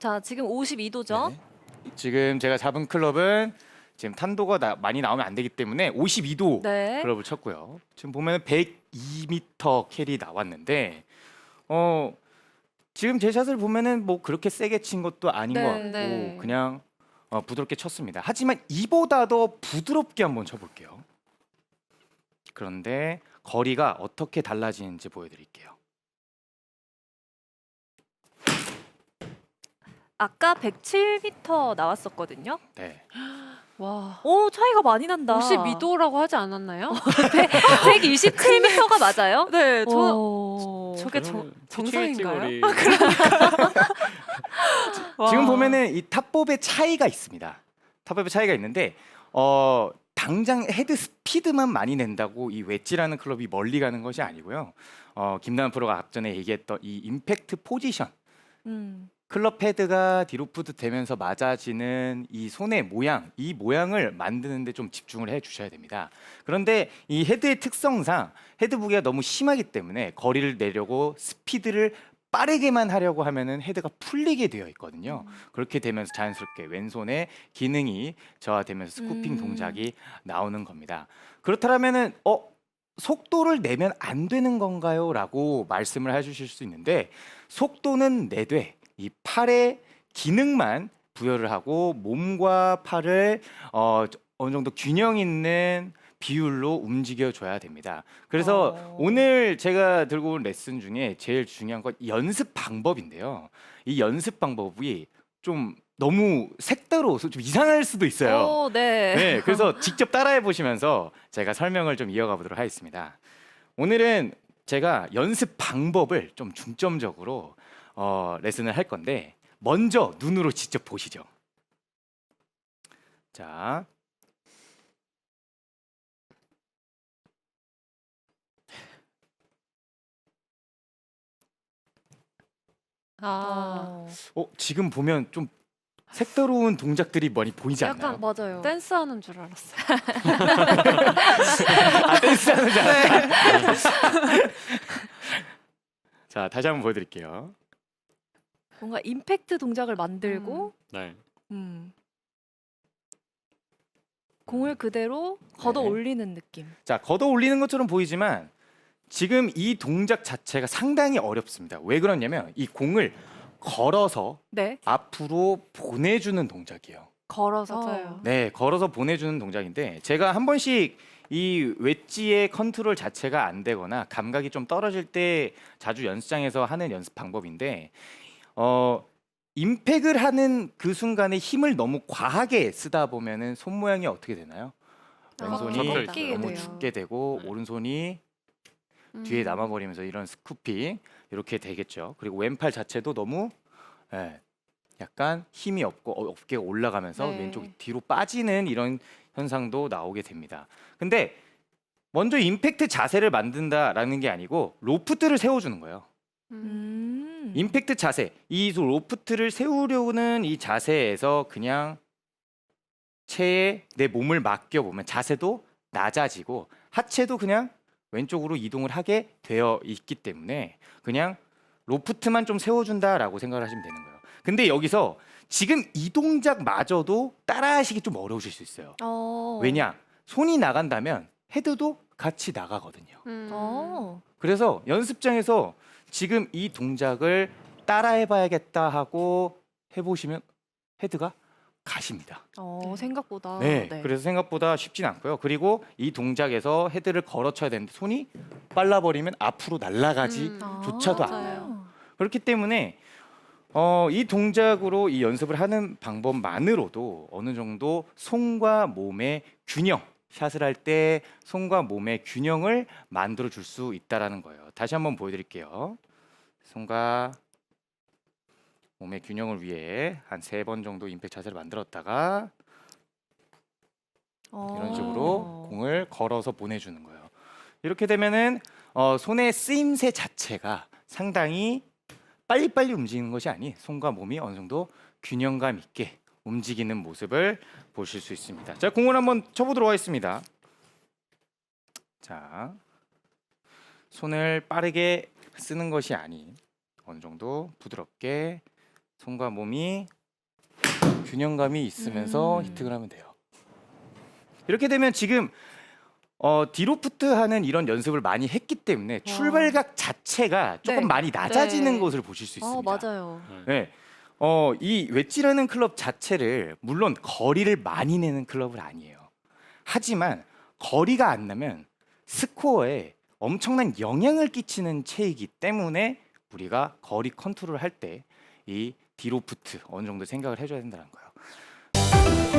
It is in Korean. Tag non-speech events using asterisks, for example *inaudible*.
자, 지금 52도죠? 네. 지금 제가 잡은 클럽은 지금 탄도가 나- 많이 나오면 안 되기 때문에 52도 네. 클럽을 쳤고요. 지금 보면 102m 캐리 나왔는데 어 지금 제 샷을 보면은 뭐 그렇게 세게 친 것도 아닌 네, 것 같고 네. 그냥 어, 부드럽게 쳤습니다. 하지만 이보다 더 부드럽게 한번 쳐볼게요. 그런데 거리가 어떻게 달라지는지 보여드릴게요. 아까 107m 나왔었거든요. 네. 와. 오, 차이가 많이 난다. 52도라고 하지 않았나요? *laughs* 127m가 맞아요? 네, 저 오. 저게 정, 정상인가요? 피치웨이 *laughs* *laughs* 지금 와. 보면은 이 탑법의 차이가 있습니다. 탑법의 차이가 있는데 어 당장 헤드 스피드만 많이 낸다고 이 웨지라는 클럽이 멀리 가는 것이 아니고요. 어 김다은 프로가 앞전에 얘기했던 이 임팩트 포지션 음. 클럽 헤드가 뒤로 푸드 되면서 맞아지는 이 손의 모양, 이 모양을 만드는데 좀 집중을 해 주셔야 됩니다. 그런데 이 헤드의 특성상 헤드 무게가 너무 심하기 때문에 거리를 내려고 스피드를 빠르게만 하려고 하면은 헤드가 풀리게 되어 있거든요. 그렇게 되면서 자연스럽게 왼손의 기능이 저하되면서 스쿠핑 음. 동작이 나오는 겁니다. 그렇다면은 어 속도를 내면 안 되는 건가요?라고 말씀을 해주실 수 있는데 속도는 내되 이 팔의 기능만 부여를 하고 몸과 팔을 어, 어느 정도 균형 있는 비율로 움직여 줘야 됩니다. 그래서 어. 오늘 제가 들고 온 레슨 중에 제일 중요한 건 연습 방법인데요. 이 연습 방법이 좀 너무 색다로워서 좀 이상할 수도 있어요. 오, 네. 네, 그래서 직접 따라해 보시면서 제가 설명을 좀 이어가 보도록 하겠습니다. 오늘은 제가 연습 방법을 좀 중점적으로 어, 레슨을 할 건데 먼저 눈으로 직접 보시죠. 자, 아, 어. 어, 지금 보면 좀 색다로운 동작들이 많이 보이지 않나요? 약간 맞아요. 댄스하는 줄 알았어요. 아, 댄스하는 줄 알았다. *laughs* 자, 다시 한번 보여드릴게요. 뭔가 임팩트 동작을 만들고 네. 음. 공을 그대로 걷어 네. 올리는 느낌. 자, 걷어 올리는 것처럼 보이지만 지금 이 동작 자체가 상당히 어렵습니다. 왜 그러냐면 이 공을 걸어서 네. 앞으로 보내주는 동작이에요. 걸어서. 맞아요. 네, 걸어서 보내주는 동작인데 제가 한 번씩 이 웨지의 컨트롤 자체가 안 되거나 감각이 좀 떨어질 때 자주 연습장에서 하는 연습 방법인데 어 임팩을 하는 그 순간에 힘을 너무 과하게 쓰다 보면은 손 모양이 어떻게 되나요? 왼손이 아, 꺾이게 꺾이게 너무. 죽게 되고 네. 오른손이 음. 뒤에 남아버리면서 이런 스쿠핑 이렇게 되겠죠. 그리고 왼팔 자체도 너무 예, 약간 힘이 없고 어, 어깨가 올라가면서 네. 왼쪽이 뒤로 빠지는 이런 현상도 나오게 됩니다. 근데 먼저 임팩트 자세를 만든다라는 게 아니고 로프트를 세워주는 거예요. 음. 임팩트 자세, 이 로프트를 세우려는 이 자세에서 그냥 체에 내 몸을 맡겨 보면 자세도 낮아지고 하체도 그냥 왼쪽으로 이동을 하게 되어 있기 때문에 그냥 로프트만 좀 세워준다라고 생각을 하시면 되는 거예요. 근데 여기서 지금 이 동작마저도 따라하시기 좀 어려우실 수 있어요. 어. 왜냐? 손이 나간다면 헤드도 같이 나가거든요. 음. 어. 그래서 연습장에서 지금 이 동작을 따라해봐야겠다 하고 해보시면 헤드가 가십니다. 어, 생각보다. 네, 그래서 생각보다 쉽진 않고요. 그리고 이 동작에서 헤드를 걸어쳐야 되는데 손이 빨라버리면 앞으로 날아가지 음. 아, 조차도 않아요. 그렇기 때문에 어, 이 동작으로 이 연습을 하는 방법만으로도 어느 정도 손과 몸의 균형, 샷을 할 때 손과 몸의 균형을 만들어 줄 수 있다라는 거예요. 다시 한번 보여드릴게요. 손과 몸의 균형을 위해 한 세 번 정도 임팩트 자세를 만들었다가 어. 이런 식으로 공을 걸어서 보내주는 거예요. 이렇게 되면은 어, 손의 쓰임새 자체가 상당히 빨리빨리 움직이는 것이 아닌 손과 몸이 어느 정도 균형감 있게 움직이는 모습을 보실 수 있습니다. 자, 공을 한번 쳐보도록 하겠습니다. 자, 손을 빠르게 쓰는 것이 아닌 어느 정도 부드럽게 손과 몸이 균형감이 있으면서 음. 히팅을 하면 돼요. 이렇게 되면 지금 어, 디로프트 하는 이런 연습을 많이 했기 때문에 출발각 자체가 조금 네. 많이 낮아지는 네. 것을 보실 수 아, 있습니다. 맞아요. 네. 어, 이 웨지라는 클럽 자체를 물론 거리를 많이 내는 클럽은 아니에요. 하지만 거리가 안 나면 스코어에 엄청난 영향을 끼치는 채이기 때문에 우리가 거리 컨트롤 할 때이 디로프트 어느 정도 생각을 해줘야 된다는 거예요.